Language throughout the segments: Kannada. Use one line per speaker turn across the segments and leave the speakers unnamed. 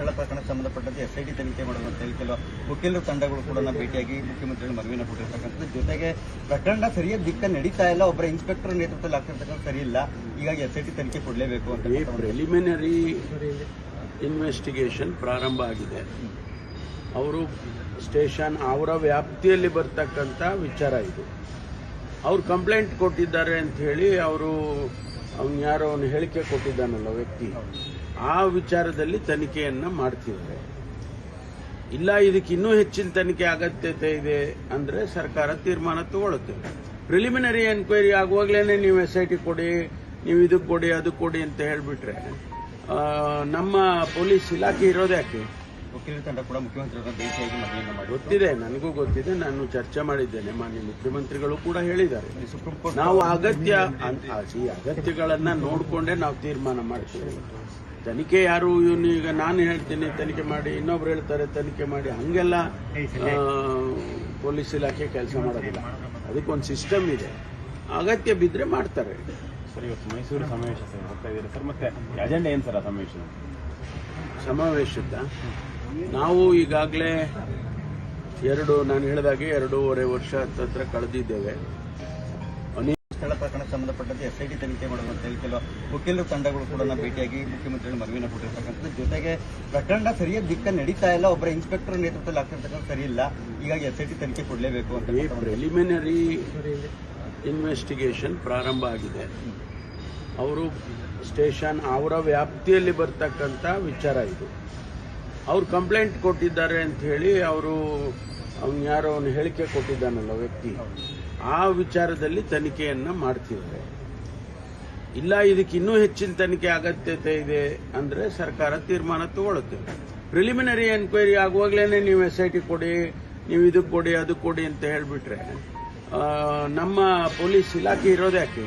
ಸ್ಥಳ ಪ್ರಕರಣ ಸಂಬಂಧಪಟ್ಟಂತೆ ಎಸ್ ಐ ಟಿ ತನಿಖೆ ಮಾಡುವಂತ ಹೇಳಿ ಕೆಲವು ವಕೀಲರು ತಂಡಗಳು ಕೂಡ ಭೇಟಿಯಾಗಿ ಮುಖ್ಯಮಂತ್ರಿಗಳು ಮನವಿನ ಕೊಟ್ಟಿರ್ತಕ್ಕಂಥದ್ದು. ಜೊತೆಗೆ ಪ್ರಕರಣ ಸರಿಯಾದ ದಿಕ್ಕ ನಡೀತಾ ಇಲ್ಲ. ಒಬ್ಬರ ಇನ್ಸ್ಪೆಕ್ಟರ್ ನೇತೃತ್ವದಲ್ಲಿ ಆಗ್ತಿರ್ತಕ್ಕಂಥ ಸರಿ ಇಲ್ಲ. ಹೀಗಾಗಿ ಎಸ್ ತನಿಖೆ ಕೊಡಲೇಬೇಕು ಅಂತ
ಪ್ರಿಲಿಮಿನರಿ ಇನ್ವೆಸ್ಟಿಗೇಷನ್ ಪ್ರಾರಂಭ ಆಗಿದೆ. ಅವರು ಸ್ಟೇಷನ್ ಅವರ ವ್ಯಾಪ್ತಿಯಲ್ಲಿ ಬರ್ತಕ್ಕಂಥ ವಿಚಾರ ಇದು. ಅವ್ರು ಕಂಪ್ಲೇಂಟ್ ಕೊಟ್ಟಿದ್ದಾರೆ ಅಂತ ಹೇಳಿ ಅವರು ಅವ್ನು ಯಾರೋ ಅವನು ಹೇಳಿಕೆ ಕೊಟ್ಟಿದ್ದಾನಲ್ಲ ವ್ಯಕ್ತಿ. ಆ ವಿಚಾರದಲ್ಲಿ ತನಿಖೆಯನ್ನ ಮಾಡ್ತಿದ್ದಾರೆ. ಇಲ್ಲ, ಇದಕ್ಕೆ ಇನ್ನೂ ಹೆಚ್ಚಿನ ತನಿಖೆ ಅಗತ್ಯತೆ ಇದೆ ಅಂದ್ರೆ ಸರ್ಕಾರ ತೀರ್ಮಾನ ತಗೊಳುತ್ತೆ ಪ್ರಿಲಿಮಿನರಿ ಎನ್ಕ್ವೈರಿ ಆಗುವಾಗಲೇ ನೀವು ಎಸ್ ಐ ಟಿ ಕೊಡಿ, ನೀವು ಇದಕ್ಕೆ ಕೊಡಿ ಅದಕ್ಕೆ ಕೊಡಿ ಅಂತ ಹೇಳಿಬಿಟ್ರೆ ನಮ್ಮ ಪೊಲೀಸ್ ಇಲಾಖೆ ಇರೋದು ಯಾಕೆ
ವಕೀಲರ ತಂಡ ಕೂಡ ಮುಖ್ಯಮಂತ್ರಿಗಳ ಭೇಟಿಯಾಗಿ ಮನವಿಯನ್ನು ಮಾಡಿ
ಗೊತ್ತಿದೆ ನನಗೂ ಗೊತ್ತಿದೆ ನಾನು ಚರ್ಚೆ ಮಾಡಿದ್ದೇನೆ ಮಾನ್ಯ ಮುಖ್ಯಮಂತ್ರಿಗಳು ಕೂಡ ಹೇಳಿದ್ದಾರೆ.
ಸುಪ್ರೀಂ ಕೋರ್ಟ್
ನಾವು ಅಗತ್ಯ ಈ ಅಗತ್ಯಗಳನ್ನ ನೋಡಿಕೊಂಡೇ ನಾವು ತೀರ್ಮಾನ ಮಾಡ್ತೀವಿ. ತನಿಖೆ ಯಾರು ಇವನು ಈಗ ನಾನು ಹೇಳ್ತೀನಿ ತನಿಖೆ ಮಾಡಿ ಇನ್ನೊಬ್ರು ಹೇಳ್ತಾರೆ ತನಿಖೆ ಮಾಡಿ ಹಂಗೆಲ್ಲ ಪೊಲೀಸ್ ಇಲಾಖೆ ಕೆಲಸ ಮಾಡೋದಿಲ್ಲ. ಅದಕ್ಕೊಂದು ಸಿಸ್ಟಮ್ ಇದೆ. ಅಗತ್ಯ ಬಿದ್ರೆ ಮಾಡ್ತಾರೆ.
ಸರ್ ಇವತ್ತು ಮೈಸೂರು ಸಮಾವೇಶ ಸರ್ ಹೋಗ್ತಾ ಇದ್ದೀರಾ ಸರ್? ಮತ್ತೆ ಅಜೆಂಡಾ ಏನು ಸರ್ ಆ ಸಮಾವೇಶ
ಸಮಾವೇಶದ ನಾವು ಈಗಾಗಲೇ ಎರಡು ನಾನು ಹೇಳಿದಾಗೆ ಎರಡೂವರೆ ವರ್ಷ ಹತ್ತಿರ ಕಳೆದಿದ್ದೇವೆ.
ಸ್ಥಳ ಪ್ರಕರಣ ಸಂಬಂಧಪಟ್ಟಂತೆ ಎಸ್ ಐ ಟಿ ತನಿಖೆ ಮಾಡುವಂತ ಹೇಳಿ ಕೆಲವು ವಕೀಲರು ತಂಡಗಳು ಕೂಡ ಭೇಟಿಯಾಗಿ ಮುಖ್ಯಮಂತ್ರಿಗಳು ಮನವಿನ ಕೊಟ್ಟಿರ್ತಕ್ಕಂಥದ್ದು. ಜೊತೆಗೆ ಪ್ರಕರಣ ಸರಿಯಾದ ದಿಕ್ಕ ನಡೀತಾ ಇಲ್ಲ ಒಬ್ಬರ ಇನ್ಸ್ಪೆಕ್ಟರ್ ನೇತೃತ್ವದಲ್ಲಿ ಆಗ್ತಿರ್ತಕ್ಕಂಥ ಸರಿ ಇಲ್ಲ. ಹೀಗಾಗಿ ಎಸ್ ಐ ಟಿ ತನಿಖೆ ಕೊಡಲೇಬೇಕು ಅಂತ
ಪ್ರಿಲಿಮಿನರಿ ಇನ್ವೆಸ್ಟಿಗೇಷನ್ ಪ್ರಾರಂಭ ಆಗಿದೆ. ಅವರು ಸ್ಟೇಷನ್ ಅವರ ವ್ಯಾಪ್ತಿಯಲ್ಲಿ ಬರ್ತಕ್ಕಂಥ ವಿಚಾರ ಇದು. ಅವ್ರು ಕಂಪ್ಲೇಂಟ್ ಕೊಟ್ಟಿದ್ದಾರೆ ಅಂತ ಹೇಳಿ ಅವರು, ಅವ್ನು ಯಾರೋ ಅವನು ಹೇಳಿಕೆ ಕೊಟ್ಟಿದ್ದಾನಲ್ಲ ವ್ಯಕ್ತಿ, ಆ ವಿಚಾರದಲ್ಲಿ ತನಿಖೆಯನ್ನ ಮಾಡ್ತಿದ್ದಾರೆ. ಇಲ್ಲ, ಇದಕ್ಕೆ ಇನ್ನೂ ಹೆಚ್ಚಿನ ತನಿಖೆ ಅಗತ್ಯತೆ ಇದೆ ಅಂದ್ರೆ ಸರ್ಕಾರ ತೀರ್ಮಾನ ತಗೊಳುತ್ತೆ. ಪ್ರಿಲಿಮಿನರಿ ಎನ್ಕ್ವೈರಿ ಆಗುವಾಗಲೇ ನೀವು ಎಸ್ ಐ ಟಿ ಕೊಡಿ, ನೀವು ಇದಕ್ಕೆ ಕೊಡಿ ಅದಕ್ಕೆ ಕೊಡಿ ಅಂತ ಹೇಳಿಬಿಟ್ರೆ ನಮ್ಮ ಪೊಲೀಸ್ ಇಲಾಖೆ ಇರೋದು ಯಾಕೆ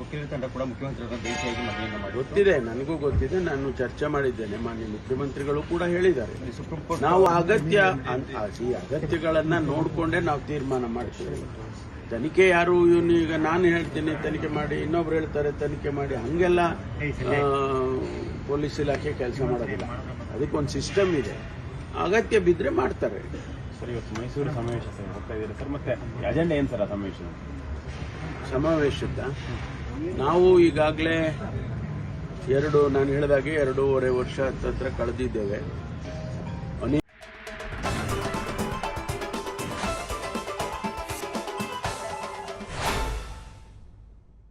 ವಕೀಲರ ತಂಡ ಕೂಡ ಮುಖ್ಯಮಂತ್ರಿಗಳ ಭೇಟಿಯಾಗಿ ಮನವಿಯನ್ನು ಮಾಡಿ
ಗೊತ್ತಿದೆ ನನಗೂ ಗೊತ್ತಿದೆ ನಾನು ಚರ್ಚೆ ಮಾಡಿದ್ದೇನೆ ಮಾನ್ಯ ಮುಖ್ಯಮಂತ್ರಿಗಳು ಕೂಡ ಹೇಳಿದ್ದಾರೆ.
ಸುಪ್ರೀಂ ಕೋರ್ಟ್
ನಾವು ಅಗತ್ಯ ಈ ಅಗತ್ಯಗಳನ್ನ ನೋಡ್ಕೊಂಡೇ ನಾವು ತೀರ್ಮಾನ ಮಾಡ್ತೀವಿ. ತನಿಖೆ ಯಾರು ಇವನು ಈಗ ನಾನು ಹೇಳ್ತೀನಿ ತನಿಖೆ ಮಾಡಿ ಇನ್ನೊಬ್ರು ಹೇಳ್ತಾರೆ ತನಿಖೆ ಮಾಡಿ ಹಂಗೆಲ್ಲ ಪೊಲೀಸ್ ಇಲಾಖೆ ಕೆಲಸ ಮಾಡೋದಿಲ್ಲ. ಅದಕ್ಕೊಂದು ಸಿಸ್ಟಮ್ ಇದೆ. ಅಗತ್ಯ ಬಿದ್ದರೆ ಮಾಡ್ತಾರೆ.
ಸರ್ ಇವತ್ತು ಮೈಸೂರು ಸಮಾವೇಶ ಸರ್ ಮತ್ತೆ ಅಜೆಂಡಾ ಏನು ಸರ್ ಆ ಸಮಾವೇಶ
ಸಮಾವೇಶದ? ನಾವು ಈಗಾಗಲೇ ಎರಡು ನಾನು ಹೇಳಿದಾಗೆ ಎರಡೂವರೆ ವರ್ಷ ಹತ್ತತ್ರ ಕಳೆದಿದ್ದೇವೆ.